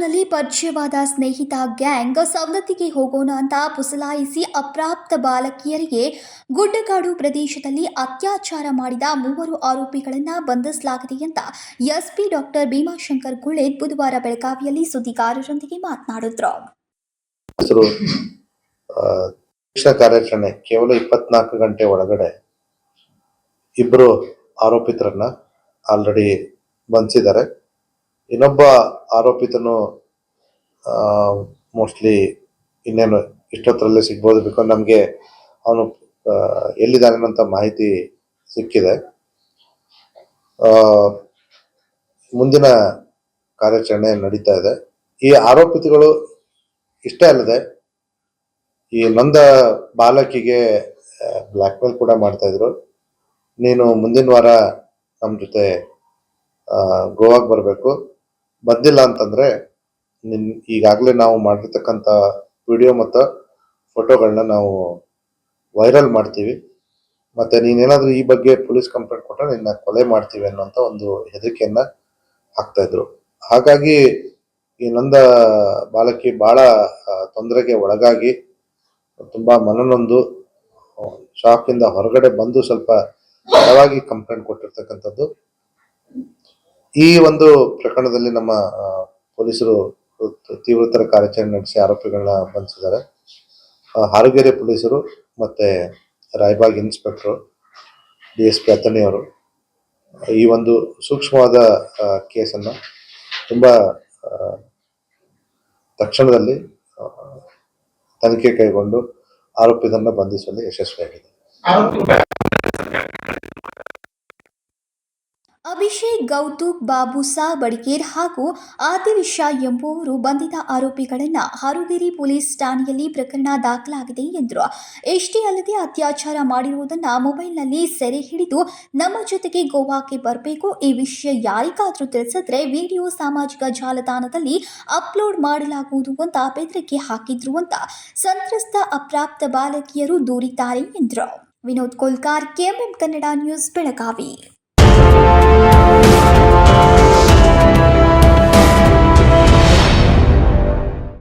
ಪರಿಚಯವಾದ ಸ್ನೇಹಿತ ಗ್ಯಾಂಗ್ ಸವಲತ್ತಿಗೆ ಹೋಗೋಣ ಅಂತ ಪುಸಲಾಯಿಸಿ ಅಪ್ರಾಪ್ತ ಬಾಲಕಿಯರಿಗೆ ಗುಡ್ಡಗಾಡು ಪ್ರದೇಶದಲ್ಲಿ ಅತ್ಯಾಚಾರ ಮಾಡಿದ ಮೂವರು ಆರೋಪಿಗಳನ್ನು ಬಂಧಿಸಲಾಗಿದೆ ಅಂತ ಎಸ್ಪಿ ಡಾಕ್ಟರ್ ಭೀಮಾಶಂಕರ್ ಗುಳೆ ಬುಧವಾರ ಬೆಳಗಾವಿಯಲ್ಲಿ ಸುದ್ದಿಗಾರರೊಂದಿಗೆ ಮಾತನಾಡಿದ್ರು. ಕಾರ್ಯಾಚರಣೆ ಕೇವಲ ಇಪ್ಪತ್ನಾಲ್ಕು ಗಂಟೆ ಒಳಗಡೆ ಇಬ್ಬರು ಆರೋಪಿತರನ್ನ ಆಲ್ರೆಡಿ ಬಂಧಿಸಿದ್ದಾರೆ. ಇನ್ನೊಬ್ಬ ಆರೋಪಿತನು ಮೋಸ್ಟ್ಲಿ ಇನ್ನೇನು ಇಷ್ಟೊತ್ತರಲ್ಲೇ ಸಿಗ್ಬೋದು ಬಿಕಾಸ್ ನಮಗೆ ಅವನು ಎಲ್ಲಿದ್ದಾನೆ ಅಂತ ಮಾಹಿತಿ ಸಿಕ್ಕಿದೆ. ಮುಂದಿನ ಕಾರ್ಯಾಚರಣೆ ನಡೀತಾ ಇದೆ. ಈ ಆರೋಪಿತಗಳು ಇಷ್ಟೇ ಅಲ್ಲದೆ ಈ ನೊಂದ ಬಾಲಕಿಗೆ ಬ್ಲ್ಯಾಕ್ ಮೇಲ್ ಕೂಡ ಮಾಡ್ತಾ ಇದ್ರು. ನೀನು ಮುಂದಿನ ವಾರ ನಮ್ಮ ಜೊತೆ ಗೋವಾಗೆ ಬರಬೇಕು. ಬಂದಿಲ್ಲ ಅಂತಂದ್ರೆ ನಿನ್ ಈಗಾಗಲೇ ನಾವು ಮಾಡಿರ್ತಕ್ಕಂಥ ವಿಡಿಯೋ ಮತ್ತು ಫೋಟೋಗಳನ್ನ ನಾವು ವೈರಲ್ ಮಾಡ್ತೀವಿ. ಮತ್ತು ನೀನೇನಾದರೂ ಈ ಬಗ್ಗೆ ಪೊಲೀಸ್ ಕಂಪ್ಲೇಂಟ್ ಕೊಟ್ಟರೆ ನಿನ್ನ ಕೊಲೆ ಮಾಡ್ತೀವಿ ಅನ್ನೋಂಥ ಒಂದು ಹೆದರಿಕೆಯನ್ನು ಹಾಕ್ತಾಯಿದ್ರು ಹಾಗಾಗಿ ಈ ನೊಂದ ಬಾಲಕಿ ಭಾಳ ತೊಂದರೆಗೆ ಒಳಗಾಗಿ ತುಂಬ ಮನನೊಂದು ಶಾಪಿಂದ ಹೊರಗಡೆ ಬಂದು ಸ್ವಲ್ಪ ತಡವಾಗಿ ಕಂಪ್ಲೇಂಟ್ ಕೊಟ್ಟಿರ್ತಕ್ಕಂಥದ್ದು. ಈ ಒಂದು ಪ್ರಕರಣದಲ್ಲಿ ನಮ್ಮ ಪೊಲೀಸರು ತೀವ್ರತರ ಕಾರ್ಯಾಚರಣೆ ನಡೆಸಿ ಆರೋಪಿಗಳನ್ನ ಬಂಧಿಸಿದ್ದಾರೆ. ಹಾರಗೆರೆ ಪೊಲೀಸರು ಮತ್ತೆ Raybag inspector, D S P ಅಥಣಿಯವರು, ಈ ಒಂದು ಸೂಕ್ಷ್ಮವಾದ ಕೇಸನ್ನು ತುಂಬಾ ತಕ್ಷಣದಲ್ಲಿ ತನಿಖೆ ಕೈಗೊಂಡು ಆರೋಪಿಗಳನ್ನ ಬಂಧಿಸುವಲ್ಲಿ ಯಶಸ್ವಿಯಾಗಿದೆ. ಅಭಿಷೇಕ್ ಗೌತುಕ್ ಬಾಬುಸಾ ಬಡ್ಕೇರ್ ಹಾಗೂ ಆದಿಲ್ ಶಾ ಎಂಬುವವರು ಬಂಧಿತ ಆರೋಪಿಗಳನ್ನು ಹಾರುಗೇರಿ ಪೊಲೀಸ್ ಠಾಣೆಯಲ್ಲಿ ಪ್ರಕರಣ ದಾಖಲಾಗಿದೆ ಎಂದರು. ಎಷ್ಟೇ ಅಲ್ಲದೆ ಅತ್ಯಾಚಾರ ಮಾಡಿರುವುದನ್ನು ಮೊಬೈಲ್ನಲ್ಲಿ ಸೆರೆ ಹಿಡಿದು ನಮ್ಮ ಜೊತೆಗೆ ಗೋವಾಕ್ಕೆ ಬರಬೇಕು, ಈ ವಿಷಯ ಯಾರಿಗಾದರೂ ತಿಳಿಸಿದ್ರೆ ವಿಡಿಯೋ ಸಾಮಾಜಿಕ ಜಾಲತಾಣದಲ್ಲಿ ಅಪ್ಲೋಡ್ ಮಾಡಲಾಗುವುದು ಅಂತ ಬೆದರಿಕೆ ಹಾಕಿದ್ರು ಅಂತ ಸಂತ್ರಸ್ತ ಅಪ್ರಾಪ್ತ ಬಾಲಕಿಯರು ದೂರಿದ್ದಾರೆ ಎಂದರು. Vinod Kolkar, KMM Kannada news Belagavi.